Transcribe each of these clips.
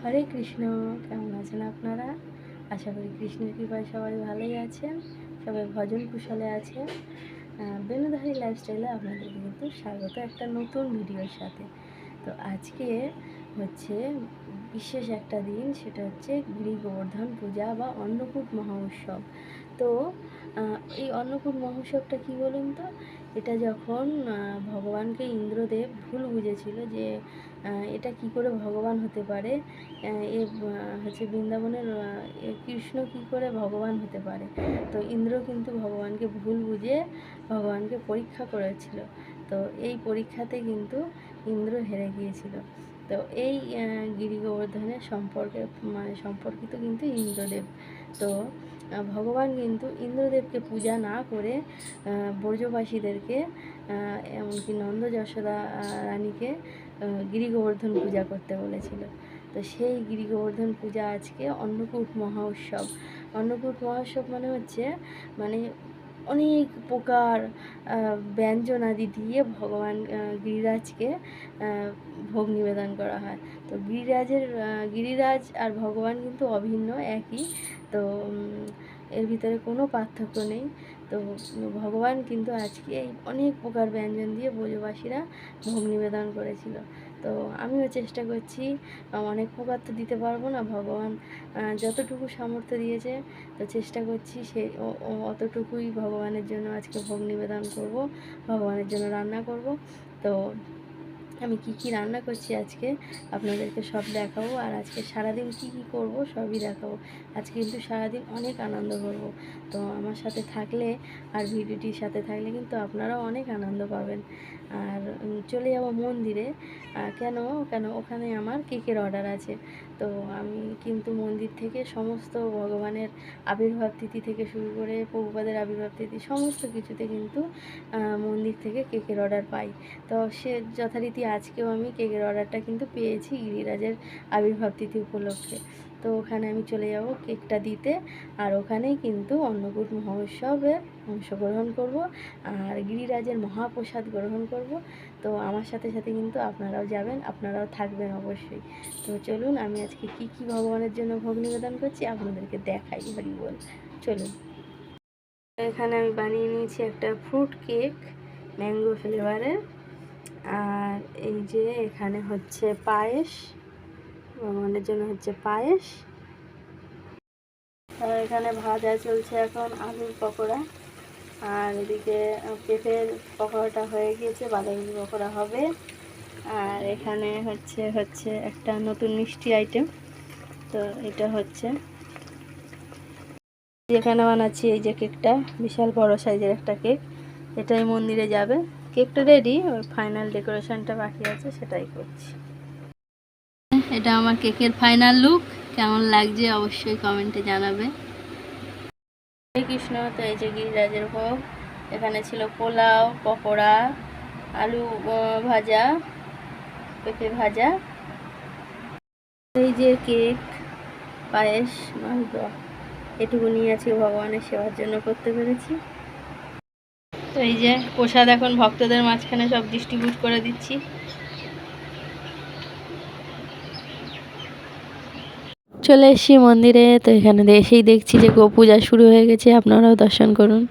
হরে কৃষ্ণ, কেমন আছেন আপনারা? আশা করি কৃষ্ণের কৃপায় সবাই ভালোই আছেন, সবাই ভজন কুশলে আছেন। বেনুধারী লাইফস্টাইলে আপনাদেরকে কিন্তু স্বাগত একটা নতুন ভিডিওর সাথে। তো আজকে হচ্ছে বিশেষ একটা দিন, সেটা হচ্ছে গিরি গোবর্ধন পূজা বা অন্নকূট মহোৎসব। তো এই অন্নকূট মহোৎসবটা কি বলুন তো? এটা যখন ভগবানকে ইন্দ্রদেব ভুল বুঝেছিল যে এটা কি করে ভগবান হতে পারে এ হচ্ছে বৃন্দাবনের কৃষ্ণ কি করে ভগবান হতে পারে। তো ইন্দ্র কিন্তু ভগবানকে ভুল বুঝে ভগবানকে পরীক্ষা করেছিল। তো এই পরীক্ষাতে কিন্তু ইন্দ্র হেরে গিয়েছিল। তো এই গিরি গোবর্ধনের সম্পর্কে মানে সম্পর্কিত কিন্তু ইন্দ্রদেব। তো ভগবান কিন্তু ইন্দ্রদেবকে পূজা না করে ব্রজবাসীদেরকে এমনকি নন্দ যশোদা রানীকে আহ, গিরি গোবর্ধন পূজা করতে বলেছিল। তো সেই গিরি গোবর্ধন পূজা আজকে অন্নকূট মহোৎসব। অন্নকূট মহোৎসব মানে হচ্ছে মানে অনেক প্রকার ব্যঞ্জন আদি দিয়ে ভগবান গিরিরাজকে ভোগ নিবেদন করা হয়। তো গিরিরাজের গিরিরাজ আর ভগবান কিন্তু অভিন্ন একই। তো এর ভিতরে কোনো পার্থক্য নেই। তো ভগবান কিন্তু আজকে এই অনেক প্রকার ব্যঞ্জন দিয়ে ব্রজবাসীরা ভোগ নিবেদন করেছিল। তো আমিও চেষ্টা করছি, অনেক প্রকার তো দিতে পারব না, ভগবান যতটুকু সামর্থ্য দিয়েছে, তো চেষ্টা করছি সে অতটুকুই ভগবানের জন্য আজকে ভোগ নিবেদন করব, ভগবানের জন্য রান্না করব। তো আমি কি কি রান্না করছি আজকে? আপনাদেরকে সব দেখাবো। আর আজকে সারাদিন কি কি করব সবই দেখাবো। আজকে কিন্তু সারাদিন অনেক আনন্দ করব। তো আমার সাথে থাকলে আর ভিডিওটির সাথে থাকলে কিন্তু আপনারাও অনেক আনন্দ পাবেন। আর চলে যাব মন্দিরে। কেন কেন, ওখানে আমার কেকের অর্ডার আছে? তো আমি কিন্তু মন্দির থেকে সমস্ত ভগবানের আবির্ভাব তিথি থেকে শুরু করে প্রভুপাদের আবির্ভাব তিথি সমস্ত কিছুতে কিন্তু মন্দির থেকে কেকের অর্ডার পাই। তো সে যথারীতি আজকেও আমি কেকের অর্ডারটা কিন্তু পেয়েছি গিরিরাজের আবির্ভাব তিথি উপলক্ষে। তো ওখানে আমি চলে যাব কেকটা দিতে। আর ওখানেই কিন্তু অন্নকূট মহোৎসবে অংশগ্রহণ করব আর গিরিরাজের মহাপ্রসাদ গ্রহণ করব। তো আমার সাথে সাথে কিন্তু আপনারাও যাবেন, আপনারাও থাকবেন অবশ্যই। তো চলুন, আমি আজকে কি কি ভগবানের জন্য ভোগ নিবেদন করছি আপনাদেরকে দেখাই হরি বল। চলুন। এখানে আমি বানিয়ে নিয়েছি একটা ফ্রুট কেক ম্যাঙ্গো ফ্লেভারের। আর এই যে এখানে হচ্ছে পায়েস। ভগবানের জন্য হচ্ছে পায়েস। আর এখানে ভাজা চলছে এখন আলুর পকোড়া। আর এদিকে পেঁপের পকোড়াটা হয়ে গিয়েছে, বাঁধাকপি পকোড়া হবে। আর এখানে হচ্ছে হচ্ছে একটা নতুন মিষ্টি আইটেম তো এটা হচ্ছে। যেখানে বানাচ্ছি এই যে কেকটা বিশাল বড় সাইজের একটা কেক এটাই মন্দিরে যাবে। কেকটা রেডি ওই ফাইনাল ডেকোরেশনটা বাকি আছে, সেটাই করছি। এটা আমার কেকের ফাইনাল লুক। কেমন লাগছে অবশ্যই কমেন্টে জানাবে। কৃষ্ণ, তো এই যে গিরিরাজের ভোগ। এখানে ছিল পোলাও, পকোড়া, আলু ভাজা, পেঁপে ভাজা। এই যে কেক, পায়েস এটুকু নিয়ে আছি ভগবানের সেবার জন্য করতে পেরেছি। তো এই যে প্রসাদ এখন ভক্তদের মাঝখানে সব ডিস্ট্রিবিউট করে দিচ্ছি। চলে এসেছি মন্দিরে, তো এখানে এসেই দেখছি যে গো পূজা শুরু হয়ে গেছে, আপনারাও দর্শন করুন।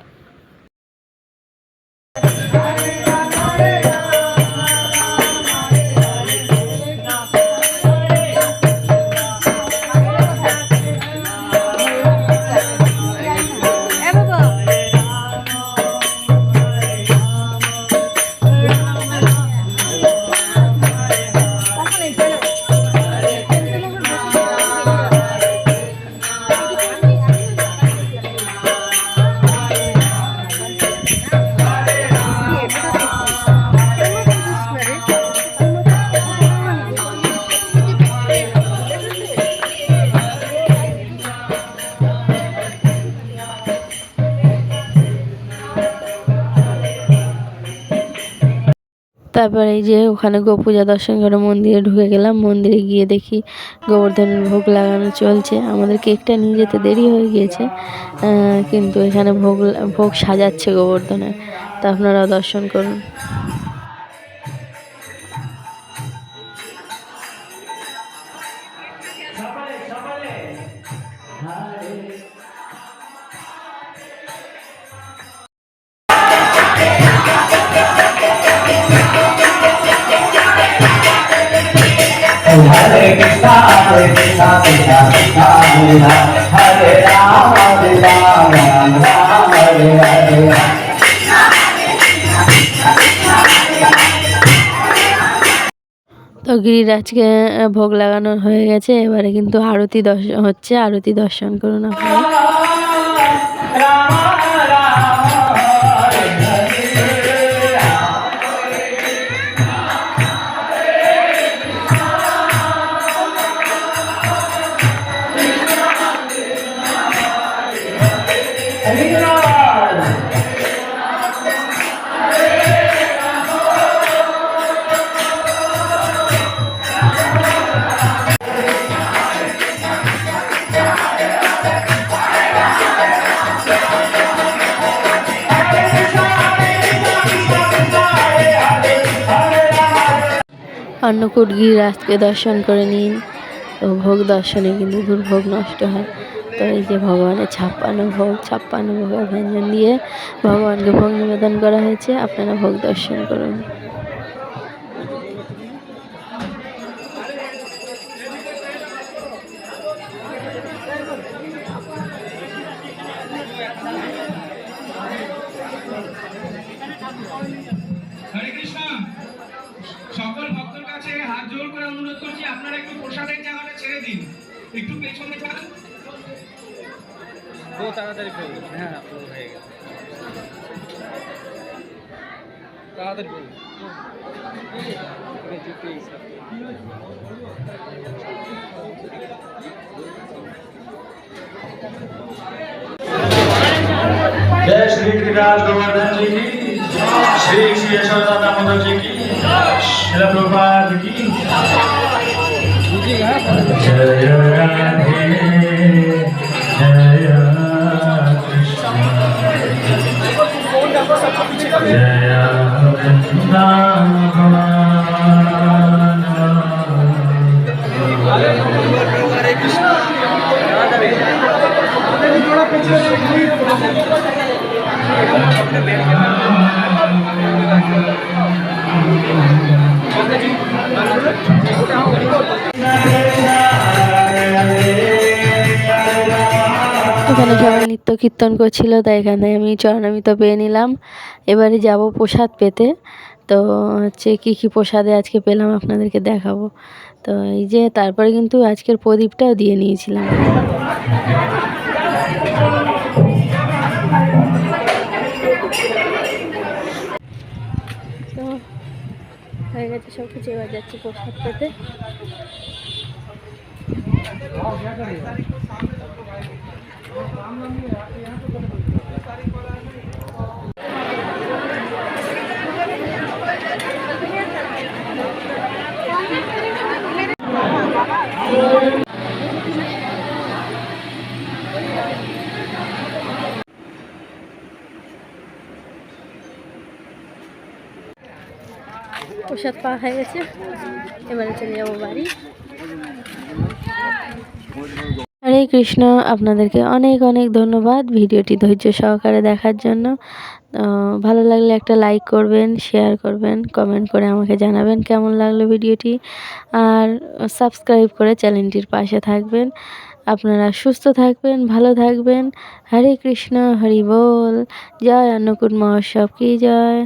তারপরে এই যে ওখানে গো পূজা দর্শন করে মন্দিরে ঢুকে গেলাম। মন্দিরে গিয়ে দেখি গোবর্ধনের ভোগ লাগানো চলছে। আমাদের কেকটা নিয়ে যেতে দেরি হয়ে গিয়েছে কিন্তু এখানে ভোগ ভোগ সাজাচ্ছে গোবর্ধনের। তা আপনারাও দর্শন করুন। Hare Krishna, Hare Krishna, Krishna Krishna, Hare Hare, Hare Rama, Hare Rama, Rama Hare Hare. তো গিরিরাজকে ভোগ লাগানো হয়ে গেছে এবারে কিন্তু আরতি দর্শন হচ্ছে আরতি দর্শন করুন আপনারা অন্নকূট গিরিরাজকে দর্শন করে নিন। তো ভোগ দর্শনে কিন্তু দুর্ভোগ নষ্ট হয়। তো এই যে ভগবানের ছাপ্পান্ন ভোগ, ছাপ্পান্ন ভোগের ব্যঞ্জন দিয়ে ভগবানকে ভোগ নিবেদন করা হয়েছে। আপনারা ভোগ দর্শন করুন। একটু পেছনে যান ও তাড়াতাড়ি করুন হ্যাঁ আপলোড হয়ে গেছে তাড়াতাড়ি করুন जय श्री गिरिराज गोवर्धन जी की श्री श्री यशोदा दामोदर जी की श्री प्रभुपाद की জয় রাধে জয় কৃষ্ণ জয় Thank you. এখানে সবাই নৃত্য কীর্তন করছিল, তাই এখানে আমি চরণামিত পেয়ে নিলাম। এবারে যাব প্রসাদ পেতে। তো হচ্ছে কী কী প্রসাদে আজকে পেলাম আপনাদেরকে দেখাবো। তো এই যে তারপরে কিন্তু আজকের প্রদীপটাও দিয়ে নিয়েছিলাম। তো হয়ে গেছে সব কিছু, এবার যাচ্ছি প্রসাদ পেতে। প্রসাদ পাওয়া হয়ে গেছে। এবারে চলে যাব বাড়ি। হরে কৃষ্ণ। আপনাদেরকে অনেক অনেক ধন্যবাদ ভিডিওটি ধৈর্য সহকারে দেখার জন্য। ভালো লাগলে একটা লাইক করবেন শেয়ার করবেন কমেন্ট করে আমাকে জানাবেন কেমন লাগল ভিডিওটি। আর সাবস্ক্রাইব করে চ্যানেলটির পাশে থাকবেন। আপনারা সুস্থ থাকবেন, ভালো থাকবেন। হরে কৃষ্ণ, হরি বল। জয় অন্নকূট মহোৎসব, কি জয়?